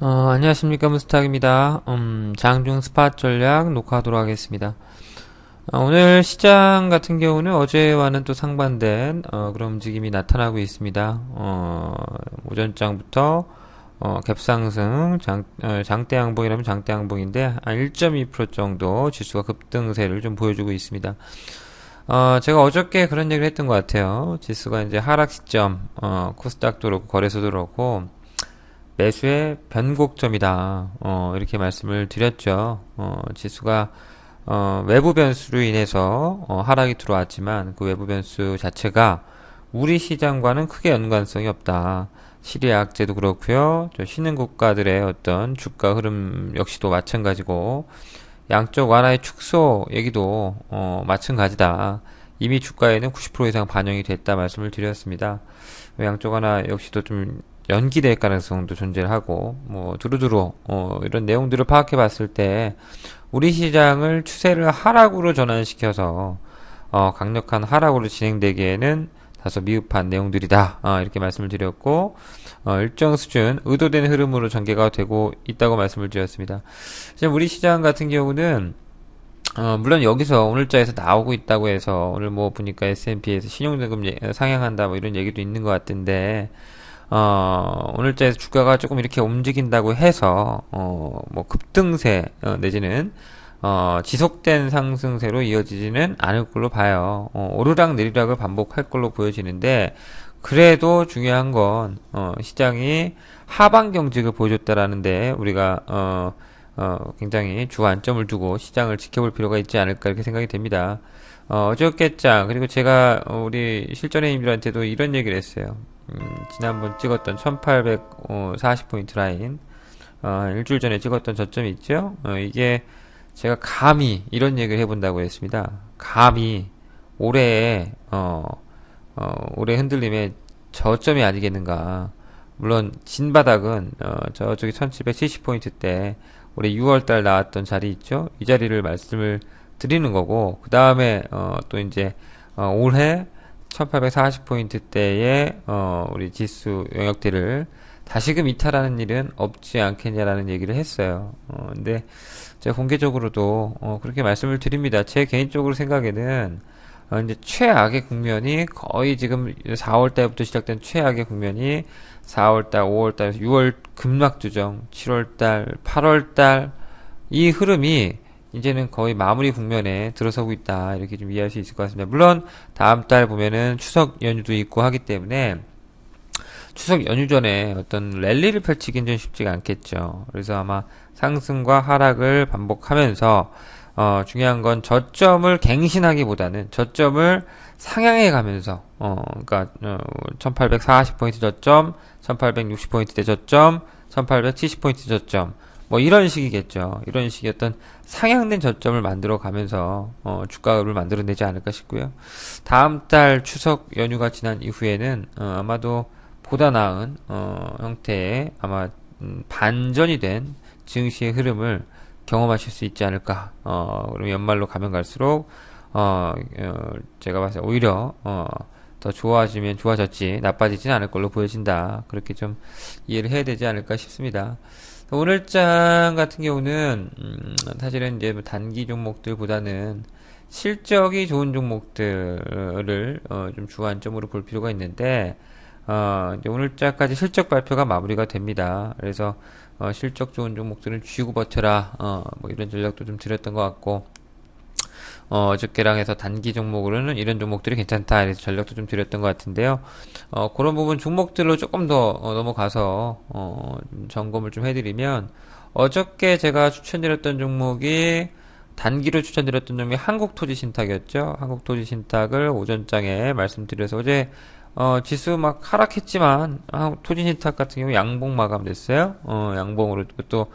어, 안녕하십니까 문스탁입니다. 음, 장중 스팟 전략 녹화하도록 하겠습니다. 어, 오늘 시장 같은 경우는 어제와는 또 상반된 어, 그런 움직임이 나타나고 있습니다. 어, 오전장부터 어, 갭상승, 장, 어, 장대 양봉이라면 장대 양봉인데 한 1.2% 정도 지수가 급등세를 좀 보여주고 있습니다. 어, 제가 어저께 그런 얘기를 했던 것 같아요. 지수가 이제 하락 시점, 어, 코스닥도 그렇고 거래소도 그렇고 매수의 변곡점이다. 어, 이렇게 말씀을 드렸죠. 어, 지수가 어, 외부 변수로 인해서 어, 하락이 들어왔지만 그 외부 변수 자체가 우리 시장과는 크게 연관성이 없다. 시리아 악재도 그렇고요. 저 신흥 국가들의 어떤 주가 흐름 역시도 마찬가지고 양쪽 완화의 축소 얘기도 어, 마찬가지다. 이미 주가에는 90% 이상 반영이 됐다 말씀을 드렸습니다. 양쪽 완화 역시도 좀 연기될 가능성도 존재하고 뭐 두루두루 어, 이런 내용들을 파악해 봤을 때 우리 시장을 추세를 하락으로 전환시켜서 어, 강력한 하락으로 진행되기에는 다소 미흡한 내용들이다 어, 이렇게 말씀을 드렸고 어, 일정 수준 의도된 흐름으로 전개가 되고 있다고 말씀을 드렸습니다. 지금 우리 시장 같은 경우는 어, 물론 여기서 오늘자에서 나오고 있다고 해서 오늘 뭐 보니까 S&P에서 신용등급 상향한다 뭐 이런 얘기도 있는 것 같은데 어, 오늘자에서 주가가 조금 이렇게 움직인다고 해서, 어, 뭐 급등세, 어, 내지는, 어, 지속된 상승세로 이어지지는 않을 걸로 봐요. 어, 오르락 내리락을 반복할 걸로 보여지는데, 그래도 중요한 건, 어, 시장이 하방 경직을 보여줬다라는데, 우리가, 어, 어, 굉장히 주안점을 두고 시장을 지켜볼 필요가 있지 않을까 이렇게 생각이 됩니다. 어, 어저께장, 그리고 제가 우리 실전의님들한테도 이런 얘기를 했어요. 음, 지난번 찍었던 1840포인트 라인 어, 일주일 전에 찍었던 저점이 있죠? 어, 이게 제가 감히 이런 얘기를 해본다고 했습니다. 감히 올해 어, 어, 올해 흔들림의 저점이 아니겠는가. 물론 진바닥은 어, 저쪽이 1770포인트 때 올해 6월달 나왔던 자리 있죠? 이 자리를 말씀을 드리는 거고 그 다음에 어, 또 이제 어, 올해 1840포인트대의 어, 우리 지수 영역대를 다시금 이탈하는 일은 없지 않겠냐라는 얘기를 했어요. 어, 근데 제가 공개적으로도 어, 그렇게 말씀을 드립니다. 제 개인적으로 생각에는 어, 이제 최악의 국면이 거의 지금 4월 달부터 시작된 최악의 국면이 4월 달, 5월 달, 6월 급락 조정, 7월 달, 8월 달 이 흐름이 이제는 거의 마무리 국면에 들어서고 있다. 이렇게 좀 이해할 수 있을 것 같습니다. 물론 다음 달 보면은 추석 연휴도 있고 하기 때문에 추석 연휴 전에 어떤 랠리를 펼치긴 좀 쉽지가 않겠죠. 그래서 아마 상승과 하락을 반복하면서 어, 중요한 건 저점을 갱신하기보다는 저점을 상향해 가면서 어, 그러니까 어, 1840포인트 저점, 1860포인트 저점, 1870포인트 저점 뭐 이런 식이겠죠. 이런 식의 어떤 상향된 저점을 만들어 가면서 어, 주가를 만들어내지 않을까 싶고요. 다음 달 추석 연휴가 지난 이후에는 어, 아마도 보다 나은 어, 형태의 아마 음, 반전이 된 증시의 흐름을 경험하실 수 있지 않을까. 어, 그럼 연말로 가면 갈수록 어, 어 제가 봤을 때 오히려 어, 더 좋아지면 좋아졌지 나빠지지는 않을 걸로 보여진다. 그렇게 좀 이해를 해야 되지 않을까 싶습니다. 오늘장 같은 경우는 음, 사실은 이제 뭐 단기 종목들보다는 실적이 좋은 종목들을 어, 좀 주안점으로 볼 필요가 있는데 어, 오늘자까지 실적 발표가 마무리가 됩니다. 그래서 어, 실적 좋은 종목들은 쥐고 버텨라 어, 뭐 이런 전략도 좀 드렸던 것 같고 어, 어저께랑 해서 단기 종목으로는 이런 종목들이 괜찮다. 그래서 전략도 좀 드렸던 것 같은데요. 어, 그런 부분 종목들로 조금 더 어, 넘어가서, 어, 좀 점검을 좀 해드리면, 어저께 제가 추천드렸던 종목이, 단기로 추천드렸던 종목이 한국토지신탁이었죠. 한국토지신탁을 오전장에 말씀드려서 어제, 어, 지수 막 하락했지만, 아, 토지신탁 같은 경우 양봉 마감됐어요. 어, 양봉으로 또,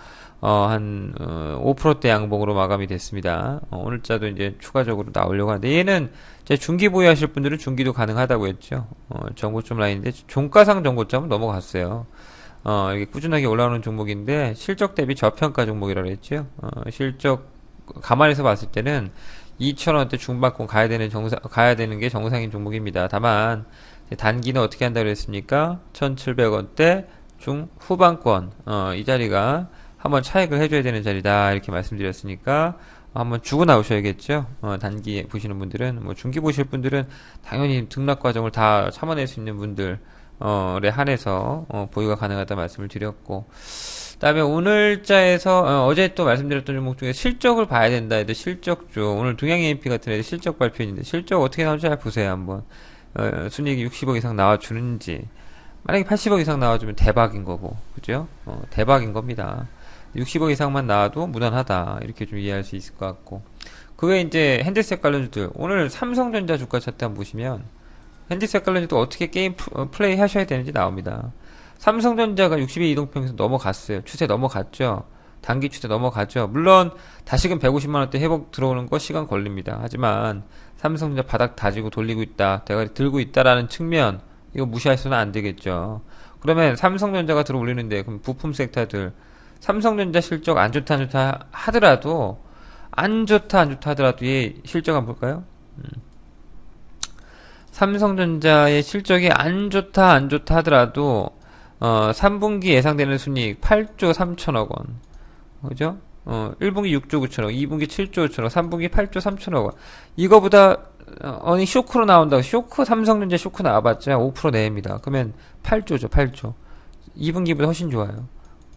어, 한, 어, 5%대 양봉으로 마감이 됐습니다. 어, 오늘자도 이제 추가적으로 나오려고 하는데, 얘는 이제 중기 보유하실 분들은 중기도 가능하다고 했죠. 어, 정보점 라인인데, 종가상 정보점은 넘어갔어요. 어, 이게 꾸준하게 올라오는 종목인데, 실적 대비 저평가 종목이라고 했죠. 어, 실적, 가만히서 봤을 때는 2,000원대 중반권 가야 되는 정상, 가야 되는 게 정상인 종목입니다. 다만, 단기는 어떻게 한다고 했습니까? 1,700원대, 중 후반권 어, 이 자리가 한번 차익을 해줘야 되는 자리다 이렇게 말씀드렸으니까 한번 주고 나오셔야겠죠. 어, 단기 보시는 분들은 뭐 중기 보실 분들은 당연히 등락 과정을 다 참아낼 수 있는 분들에 한해서 어, 보유가 가능하다 말씀을 드렸고 그다음에 오늘자에서 어, 제또 말씀드렸던 종목 중에 실적을 봐야 된다 해도 실적죠. 오늘 동양 EMP 같은 애들 실적 발표인데 실적 어떻게 나올지 잘 보세요 한번. 어, 순이익이 60억 이상 나와주는지 만약에 80억 이상 나와주면 대박인 거고 그죠? 어, 대박인 겁니다. 60억 이상만 나와도 무난하다 이렇게 좀 이해할 수 있을 것 같고 그 외에 이제 핸드셋 관련주들 오늘 삼성전자 주가 차트 한번 보시면 핸드셋 관련주도 어떻게 게임 어, 플레이 하셔야 되는지 나옵니다. 삼성전자가 60의 이동평에서 넘어갔어요. 추세 넘어갔죠. 단기 추세 넘어가죠. 물론 다시금 150만 원대 회복 들어오는 거 시간 걸립니다. 하지만 삼성전자 바닥 다지고 돌리고 있다, 대가리 들고 있다라는 측면 이거 무시할 수는 안 되겠죠. 그러면 삼성전자가 들어올리는데 그럼 부품 섹터들 삼성전자 실적 안 좋다 안 좋다 하더라도 안 좋다 안 좋다 하더라도 얘 실적 한번 볼까요? 음. 삼성전자의 실적이 안 좋다 안 좋다 하더라도 어, 3분기 예상되는 순이익 8조 3천억 원. 그죠? 어, 1분기 6조 9천억, 2분기 7조 5천억, 3분기 8조 3천억 원. 이거보다 어, 니 쇼크로 나온다고 쇼크 삼성전자 쇼크 나와봤자 5% 내입니다. 그러면 8조죠, 8조. 2분기보다 훨씬 좋아요.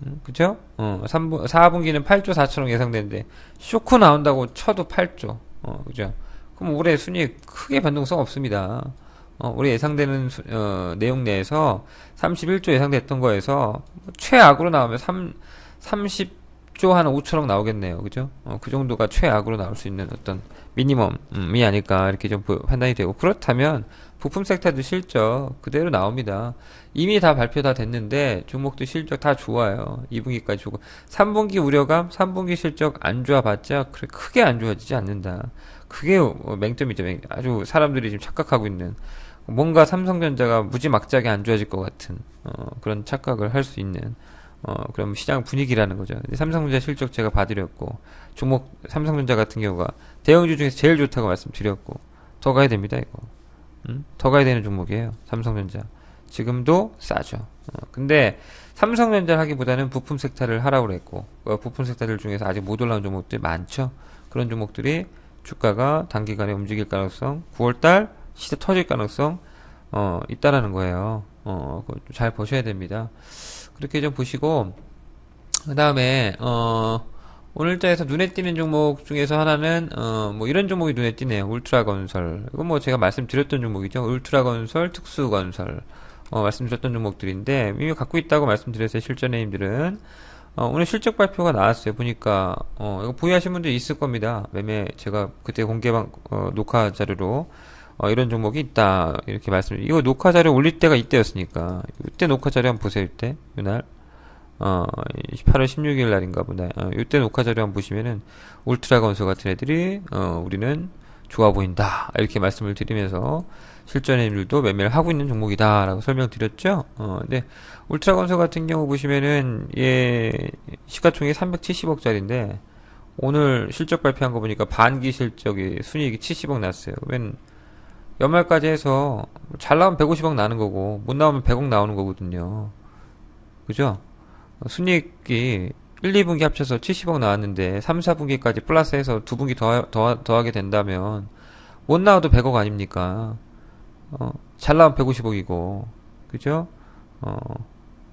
음, 그죠? 어, 3분, 4분기는 8조 4천억 예상되는데 쇼크 나온다고 쳐도 8조. 어, 그죠? 그럼 올해 순이익 크게 변동성 없습니다. 어, 올해 예상되는 수, 어, 내용 내에서 31조 예상됐던 거에서 최악으로 나오면 3, 30조 한 5천억 나오겠네요. 그죠? 어, 그 정도가 최악으로 나올 수 있는 어떤 미니멈이 아닐까 이렇게 좀 판단이 되고 그렇다면 부품 섹터도 실적 그대로 나옵니다. 이미 다 발표 다 됐는데 종목도 실적 다 좋아요. 2분기까지 좋고 3분기 우려감, 3분기 실적 안 좋아봤자 그렇게 크게 안 좋아지지 않는다. 그게 맹점이죠. 아주 사람들이 지금 착각하고 있는 뭔가 삼성전자가 무지막지하게 안 좋아질 것 같은 어, 그런 착각을 할 수 있는 어, 그럼 시장 분위기라는 거죠. 삼성전자 실적 제가 봐드렸고 종목 삼성전자 같은 경우가 대형주 중에서 제일 좋다고 말씀드렸고 더 가야 됩니다 이거. 음? 더 가야 되는 종목이에요. 삼성전자. 지금도 싸죠. 어, 근데 삼성전자 하기보다는 부품 섹터를 하라고 그랬고 어, 부품 섹터들 중에서 아직 못 올라온 종목들이 많죠. 그런 종목들이 주가가 단기간에 움직일 가능성 9월달 시세 터질 가능성 어, 있다라는 거예요. 어, 잘 보셔야 됩니다. 그렇게 좀 보시고 그 다음에 어, 오늘자에서 눈에 띄는 종목 중에서 하나는 어, 뭐 이런 종목이 눈에 띄네요. 울트라 건설. 이건 뭐 제가 말씀드렸던 종목이죠. 울트라 건설, 특수 건설. 어, 말씀드렸던 종목들인데 이미 갖고 있다고 말씀드렸어요. 실전회님들은 어, 오늘 실적 발표가 나왔어요. 보니까 어, 이거 보유하신 분들 있을 겁니다. 매매 제가 그때 공개방 어, 녹화 자료로 어, 이런 종목이 있다 이렇게 말씀. 이거 녹화 자료 올릴 때가 이때였으니까 이때 녹화 자료 한번 보세요. 이때 이날 어 8월 16일 날인가 보다. 어, 이때 녹화 자료 한번 보시면은 울트라 건설 같은 애들이 어, 우리는 좋아 보인다 이렇게 말씀을 드리면서 실전임들도 매매를 하고 있는 종목이다 라고 설명드렸죠. 어, 근데 울트라 건설 같은 경우 보시면은 예 시가총액 370억 짜리인데 오늘 실적 발표한 거 보니까 반기 실적이 순이익이 70억 났어요. 웬 연말까지 해서 잘 나오면 150억 나는 거고 못 나오면 100억 나오는 거거든요. 그죠? 순이익이 1, 2분기 합쳐서 70억 나왔는데 3, 4분기까지 플러스해서 2분기 더, 더, 더하게 된다면 못 나와도 100억 아닙니까? 어, 잘 나오면 150억이고 그죠? 어,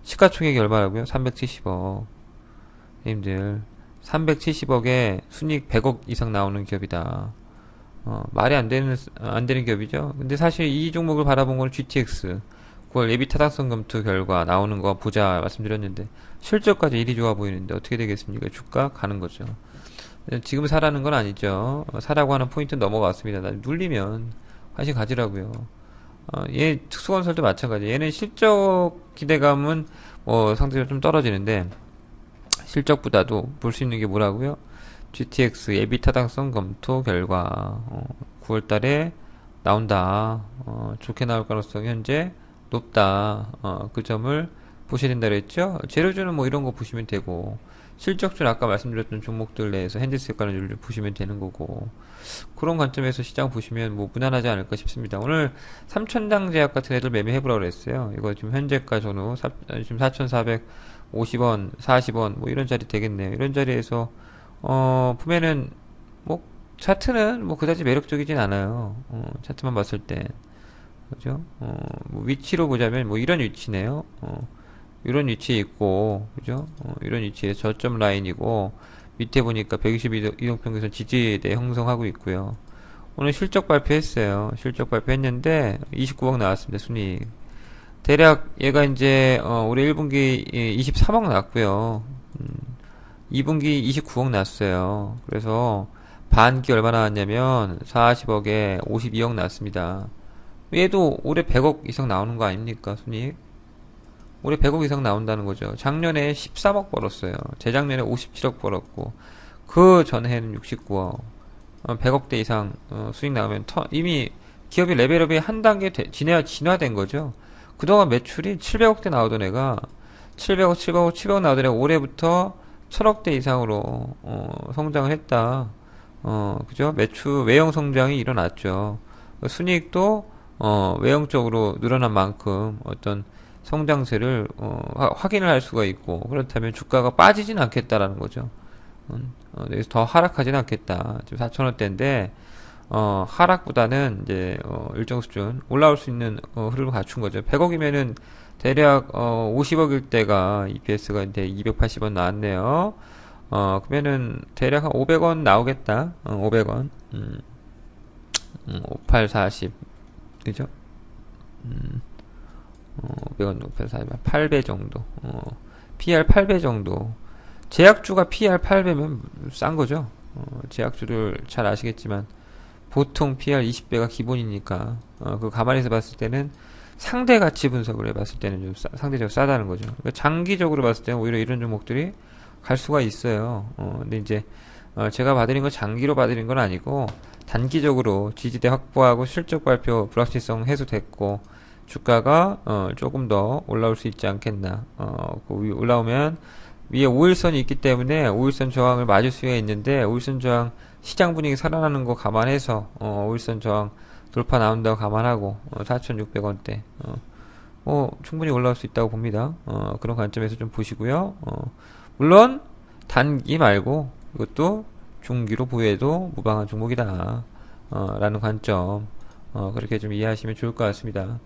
시가총액이 얼마라고요? 370억 님들 370억에 순이익 100억 이상 나오는 기업이다. 어, 말이 안 되는, 안 되는 기업이죠. 근데 사실 이 종목을 바라본 건 GTX. 9월 예비 타당성 검토 결과 나오는 거 보자 말씀드렸는데, 실적까지 일이 좋아 보이는데 어떻게 되겠습니까? 주가 가는 거죠. 지금 사라는 건 아니죠. 어, 사라고 하는 포인트 넘어갔습니다. 눌리면 관심 가지라고요. 어, 얘 특수건설도 마찬가지. 얘는 실적 기대감은 뭐 상대적으로 좀 떨어지는데, 실적보다도 볼 수 있는 게 뭐라고요? GTX 예비 타당성 검토 결과 어, 9월달에 나온다. 어, 좋게 나올 가능성이 현재 높다. 어, 그 점을 된다 그랬죠? 재료주는 뭐 이런 거 보시면 되고 실적주는 아까 말씀드렸던 종목들 내에서 핸드스 효과를 보시면 되는 거고 그런 관점에서 시장 보시면 뭐 무난하지 않을까 싶습니다. 오늘 삼천당 제약 같은 애들 매매해보라고 그랬어요. 이거 지금 현재가 전후 사- 지금 4,450원, 40원 뭐 이런 자리 되겠네요. 이런 자리에서 어 보면은 뭐 차트는 뭐 그다지 매력적이진 않아요. 어, 차트만 봤을 때 그죠? 어, 뭐 위치로 보자면 뭐 이런 위치네요. 어, 이런 위치에 있고 그죠? 어, 이런 위치에 저점 라인이고 밑에 보니까 120 이동평균선 지지대 형성하고 있고요. 오늘 실적 발표했어요. 실적 발표했는데 29억 나왔습니다. 순이익. 대략 얘가 이제 어, 올해 1분기 23억 나왔고요. 음, 2분기 29억 났어요. 그래서 반기 얼마 나왔냐면 40억에 52억 났습니다. 얘도 올해 100억 이상 나오는 거 아닙니까, 순이익? 올해 100억 이상 나온다는 거죠. 작년에 13억 벌었어요. 재작년에 57억 벌었고, 그 전해는 69억. 어, 100억대 이상 어, 수익 나오면 터, 이미 기업이 레벨업이 한 단계 되- 진화, 진화된 거죠. 그동안 매출이 700억대 나오던 애가 700억, 700억, 700억 나오던 애가 올해부터 1000억대 이상으로 어, 성장을 했다. 어, 그죠? 매출 외형 성장이 일어났죠. 순이익도 어, 외형적으로 늘어난 만큼 어떤 성장세를 어, 화- 확인을 할 수가 있고 그렇다면 주가가 빠지진 않겠다라는 거죠. 음, 어, 더 하락하진 않겠다. 지금 4천 원대인데 어, 하락보다는 이제 어, 일정 수준 올라올 수 있는 어, 흐름을 갖춘 거죠. 100억이면은 대략 어, 50억일 때가 EPS가 이제 280원 나왔네요. 어, 그러면은 대략 한 500원 나오겠다. 어, 500원. 음, 음, 58, 40. 그죠? 어, 500원 높여 서 8배 정도. 어, PR 8배 정도. 제약주가 PR 8배면 싼 거죠. 어, 제약주를 잘 아시겠지만 보통 PR 20배가 기본이니까 어, 그거 가만히서 봤을 때는 상대 가치 분석을 해봤을 때는 좀 싸- 상대적으로 싸다는 거죠. 그러니까 장기적으로 봤을 때는 오히려 이런 종목들이 갈 수가 있어요. 어, 근데 이제 어, 제가 봐드린 건 장기로 봐드린 건 아니고 단기적으로 지지대 확보하고 실적 발표 불확실성 해소됐고 주가가 어, 조금 더 올라올 수 있지 않겠나. 어, 그 위- 올라오면 위에 5일선이 있기 때문에 5일선 저항을 맞을 수가 있는데 5일선 저항 시장 분위기 살아나는 거 감안해서 어, 5일선 저항 돌파 나온다고 감안하고 어, 4,600원대 어, 뭐 충분히 올라올 수 있다고 봅니다. 어, 그런 관점에서 좀 보시고요. 어, 물론 단기 말고 이것도 중기로 보여도 무방한 종목이다. 어, 라는 관점 어, 그렇게 좀 이해하시면 좋을 것 같습니다.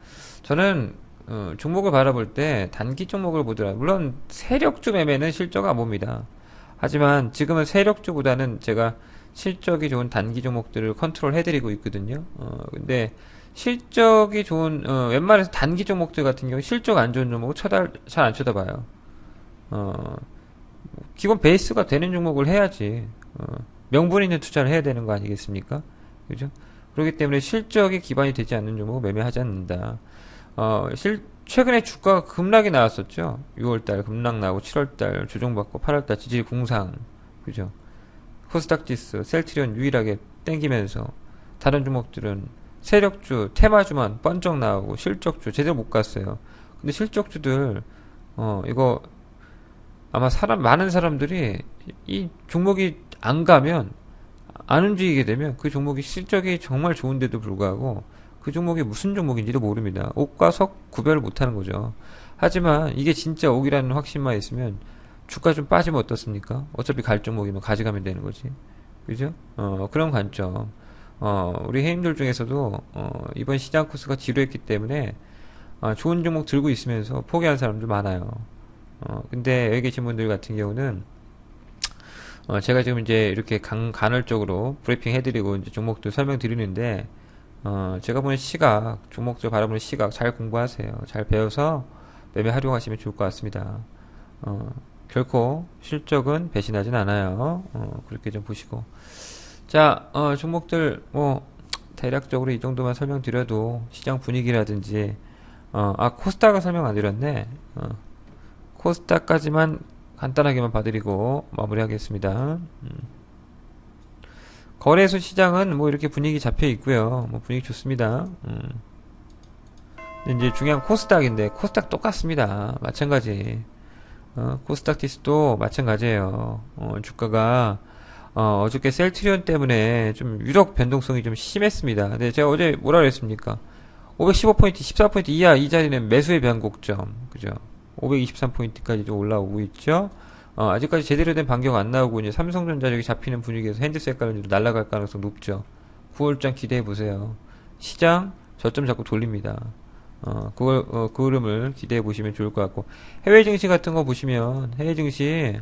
저는 어, 종목을 바라볼 때 단기 종목을 보더라. 물론 세력주 매매는 실적 안 봅니다. 하지만 지금은 세력주보다는 제가 실적이 좋은 단기 종목들을 컨트롤 해드리고 있거든요. 어, 근데 실적이 좋은 어, 웬만해서 단기 종목들 같은 경우 실적 안 좋은 종목을 쳐다 잘 안 쳐다봐요. 어, 기본 베이스가 되는 종목을 해야지 어, 명분 있는 투자를 해야 되는 거 아니겠습니까? 그죠? 그렇기 때문에 실적이 기반이 되지 않는 종목을 매매하지 않는다. 어, 실, 최근에 주가가 급락이 나왔었죠. 6월달 급락 나고 7월달 조정받고 8월달 지지 공상. 그죠? 코스닥 지수, 셀트리온 유일하게 땡기면서 다른 종목들은 세력주, 테마주만 번쩍 나오고 실적주 제대로 못 갔어요. 근데 실적주들 어 이거 아마 사람 많은 사람들이 이 종목이 안 가면 안 움직이게 되면 그 종목이 실적이 정말 좋은데도 불구하고 그 종목이 무슨 종목인지도 모릅니다. 옥과 석 구별을 못하는 거죠. 하지만 이게 진짜 옥이라는 확신만 있으면 주가 좀 빠지면 어떻습니까? 어차피 갈 종목이면 가져가면 되는 거지. 그죠? 어, 그런 관점. 어, 우리 해임들 중에서도 어, 이번 시장 코스가 지루했기 때문에 어, 좋은 종목 들고 있으면서 포기한 사람도 많아요. 어, 근데 여기 계신 분들 같은 경우는 어, 제가 지금 이제 이렇게 간, 간헐적으로 브리핑 해드리고 이제 종목들 설명드리는데 어, 제가 보는 시각, 종목들 바라보는 시각 잘 공부하세요. 잘 배워서 매매 활용하시면 좋을 것 같습니다. 어, 결코 실적은 배신하진 않아요. 어, 그렇게 좀 보시고. 자, 어, 종목들, 뭐, 대략적으로 이 정도만 설명드려도 시장 분위기라든지, 어, 아, 코스닥을 설명 안 드렸네. 어, 코스닥까지만 간단하게만 봐드리고 마무리하겠습니다. 음. 거래소 시장은 뭐 이렇게 분위기 잡혀 있고요. 뭐 분위기 좋습니다. 음. 이제 중요한 코스닥인데 코스닥 똑같습니다. 마찬가지. 어, 코스닥 지수도 마찬가지예요. 어, 주가가 어, 어저께 셀트리온 때문에 좀 유력 변동성이 좀 심했습니다. 근데 제가 어제 뭐라 그랬습니까? 515포인트, 14포인트 이하 이 자리는 매수의 변곡점. 그죠? 523포인트까지도 올라오고 있죠? 어, 아직까지 제대로 된 반격 안 나오고 이제 삼성전자 저기 잡히는 분위기에서 핸드셋 가격도 날아갈 가능성 높죠. 9월장 기대해 보세요. 시장 저점 자꾸 돌립니다. 어, 그걸, 어, 그 흐름을 기대해 보시면 좋을 것 같고. 해외 증시 같은 거 보시면, 해외 증시,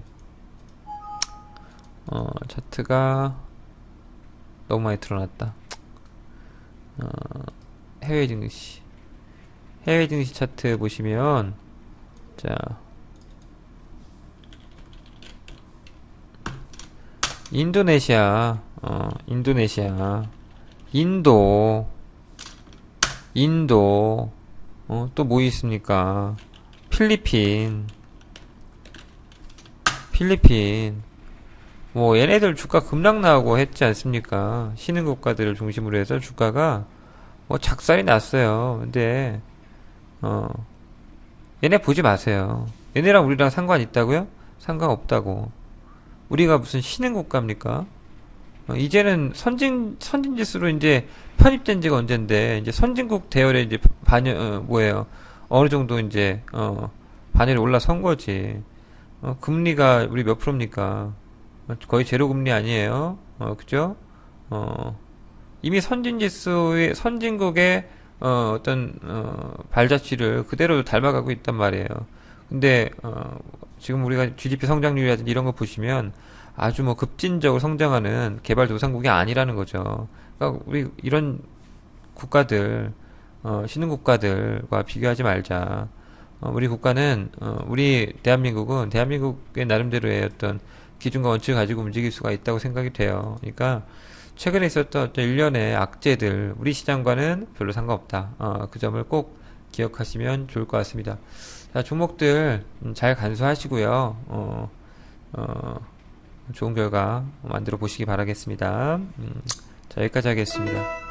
어, 차트가 너무 많이 드러났다. 어, 해외 증시. 해외 증시 차트 보시면, 자, 인도네시아, 어, 인도네시아, 인도, 인도, 어, 또 뭐 있습니까? 필리핀, 필리핀, 뭐, 얘네들 주가 급락 나오고 했지 않습니까? 신흥 국가들을 중심으로 해서 주가가 뭐 작살이 났어요. 근데, 어, 얘네 보지 마세요. 얘네랑 우리랑 상관 있다고요? 상관 없다고. 우리가 무슨 신흥 국가입니까? 어, 이제는 선진 선진 지수로 이제 편입된 지가 언젠데 이제 선진국 대열에 이제 반영 어, 뭐예요? 어느 정도 이제 어 반열에 올라선 거지. 어, 금리가 우리 몇 프로입니까? 어, 거의 제로 금리 아니에요? 어 그죠? 어 이미 선진 지수의 선진국의 어 어떤 어 발자취를 그대로 닮아가고 있단 말이에요. 근데 어 지금 우리가 GDP 성장률이라든지 이런 거 보시면 아주 뭐 급진적으로 성장하는 개발도상국이 아니라는 거죠. 그러니까 우리 이런 국가들, 어, 신흥 국가들과 비교하지 말자. 어, 우리 국가는, 어, 우리 대한민국은 대한민국의 나름대로의 어떤 기준과 원칙을 가지고 움직일 수가 있다고 생각이 돼요. 그러니까 최근에 있었던 어떤 일련의 악재들, 우리 시장과는 별로 상관없다. 어, 그 점을 꼭 기억하시면 좋을 것 같습니다. 자, 종목들 음, 잘 간수하시고요. 어, 어, 좋은 결과 만들어 보시기 바라겠습니다. 음, 자, 여기까지 하겠습니다.